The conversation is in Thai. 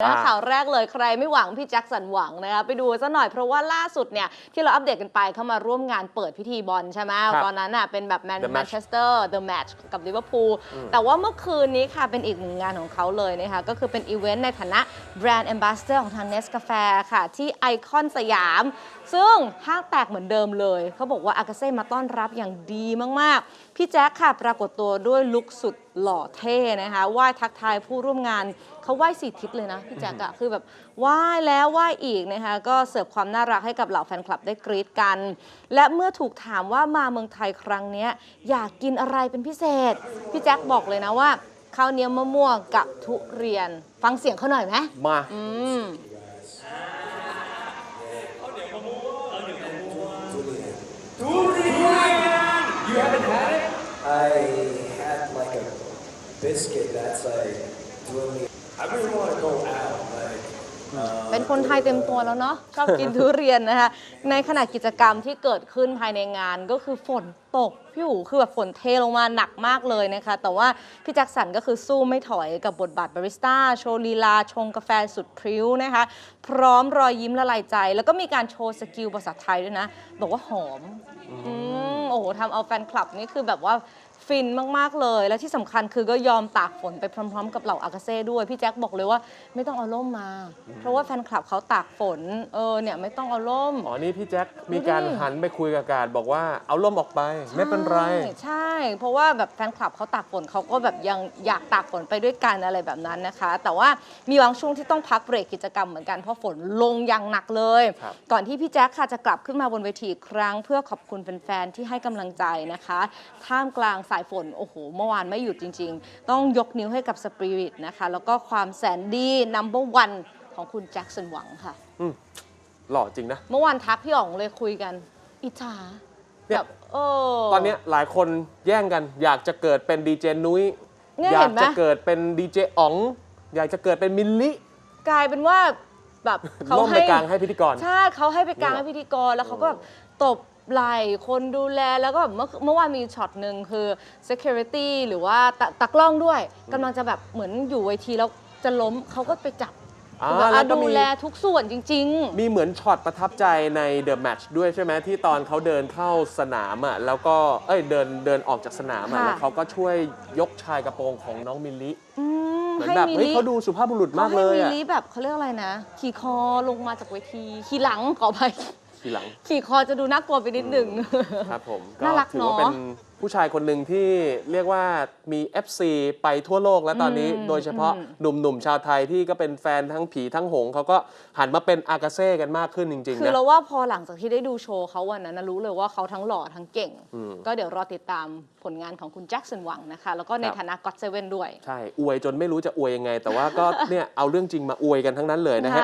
นะอ่าข่าวแรกเลยใครไม่หวังพี่แจ็คสันหวังนะคะไปดูซะหน่อยเพราะว่าล่าสุดเนี่ยที่เราอัปเดตกันไปเข้ามาร่วมงานเปิดพิธีบอลใช่ไหมครับตอนนั้นน่ะเป็นแบบแมน The แมน Match เชสเตอร์เดอะแมตช์กับลิเวอร์พูลแต่ว่าเมื่อคืนนี้ค่ะเป็นอีกหนึ่งงานของเขาเลยนะคะก็คือเป็นอีเวนต์ในฐานะแบรนด์แอมบาสเดอร์ของทางเนสกาแฟค่ะ ที่ไอคอนสยาม ซึ่งห้างแตกเหมือนเดิมเลย เขาบอกว่าอากาเซ่มาต้อนรับอย่างดีมากๆ พี่แจ๊คค่ะปรากฏตัวด้วยลุคสุด หล่อเท่นะคะไหว้ทักทายผู้ร่วมงานเขาไหว้สี่ทิศเลยนะพี่แจ๊คอะคือแบบไหว้แล้วไหว้อีกนะคะก็เสิร์ฟความน่ารักให้กับเหล่าแฟนคลับได้กรี๊ดกัน และเมื่อถูกถามว่ามาเมืองไทยครั้งเนี้ยอยากกินอะไรเป็นพิเศษ พี่แจ๊คบอกเลยนะว่าข้าวเหนียวมะม่วงกับทุเรียน ฟังเสียงเขาหน่อยไหมมาอืม biscuit that's like doing me. I really want to go out. Like, เป็นคนไทยเต็มตัวแล้วเนาะชอบกินทุเรียนนะคะในขณะกิจกรรมที่เกิดขึ้นภายในงานก็คือฝนตกพี่หูคือแบบฝนเทลงมาหนักมากเลยนะคะ แต่ว่าพี่แจ็คสันก็คือสู้ไม่ถอยกับบทบาทบาริสต้า โชว์ลีลา ชงกาแฟสุดพริ้วนะคะ พร้อมรอยยิ้มละลายใจ แล้วก็มีการโชว์สกิลภาษาไทยด้วยนะ บอกว่าหอม อืมโอ้โหทำเอาแฟนคลับนี่คือแบบว่า ฟินมากๆเลย และที่สำคัญคือก็ยอมตากฝนไปพร้อม ๆ กับเหล่าอากาเซ่ด้วย พี่แจ็คบอกเลยว่าไม่ต้องเอาร่มมา เพราะว่าแฟนคลับเขาตากฝน เออเนี่ยไม่ต้องเอาร่ม อ๋อนี่พี่แจ็คมีการหันไปคุยกับการดบอกว่าเอาล่มออกไป ไม่เป็นไร ใช่ใช่ เพราะว่าแบบแฟนคลับเขาตากฝนเขาก็แบบยังอยากตากฝนไปด้วยกันอะไรแบบนั้นนะคะ แต่ว่ามีบางช่วงที่ต้องพักเบรกกิจกรรมเหมือนกันเพราะฝนลงอย่างหนักเลย ครับ ก่อนที่พี่แจ๊คค่ะจะกลับขึ้นมาบนเวทีอีกครั้ง เพื่อขอบคุณแฟนๆที่ให้กำลังใจนะคะ ท่ามกลางสายฝนโอ้โหเมื่อวานไม่หยุดจริง ๆ ต้องยกนิ้วให้กับสปิริตนะคะ แล้วก็ความแสนดีนัมเบอร์วันของคุณแจ็คสันหวังค่ะหล่อจริงนะ เมื่อวานทักพี่อ๋องเลยคุยกัน อิจฉาเนี่แบยบเออ ตอนเนี้ยหลายคนแย่งกัน อยากจะเกิดเป็นดีเจนุ้ยเนี่ยอยาเห็กนไหม จะเกิดเป็นดีเจอ๋อง อยากจะเกิดเป็นมิลลิกลายเป็นว่าแบบเขาล่มให้ในกลางให้พิธีกร ใช่เขาให้ไปกลางนี่ให้เหรอพิธีกรแล้วเขาก็แบบตบ ไหล่คนดูแลแล้วก็แบบเมื่อเมื่อวานมีช็อตหนึ่งคือ security หรือว่าตะตากล้องด้วยกำลังจะแบบเหมือนอยู่เวทีแล้วจะล้มเขาก็ไปจับอ่าแบบแล้วก็ดูมี แลทุกส่วนจริงมีเหมือนช็อตประทับใจใน The Match ด้วยใช่ไหมที่ตอนเขาเดินเข้าสนามอะแล้วก็เอ้ยเดินเดินออกจากสนามอะค่ะ แล้วเขาก็ช่วยยกชายกระโปรงของน้องมิลลิๆอืมเหมือนให้แบบมิเฮ้ยลิเขาดูสุภาพบุรุษมากเลยขให้อะมิลิแบบเขาเรียกอะไรนะ ขี่คอลงมาจากเวที ขี่หลังขอไป ทีหลัง ขี่คอจะดูน่ากลัวไปนิดหนึ่ง ครับผมน่ารักถือว่าเนอะเป็นผู้ชายคนหนึ่งที่เรียกว่ามี FC ไปทั่วโลกแล้วตอนนี้อืมโดยเฉพาะอืมหนุ่มๆชาวไทยที่ก็เป็นแฟนทั้งผีทั้งหงส์เขาก็หันมาเป็นอากาเซ่กันมากขึ้นจริงๆคือนะเราว่าพอหลังจากที่ได้ดูโชว์เขาวันนั้นนะรู้เลยว่าเขาทั้งหล่อทั้งเก่งอืมก็เดี๋ยวรอติดตามผลงานของคุณแจ็คสันหวังนะคะ แล้วก็ในครับฐานะก็ t เซเว่นด้วย ใช่ อวยจนไม่รู้จะอวยยังไง แต่ว่าก็เนี่ยเอาเรื่องจริงมาอวยกันทั้งนั้นเลยนะฮะ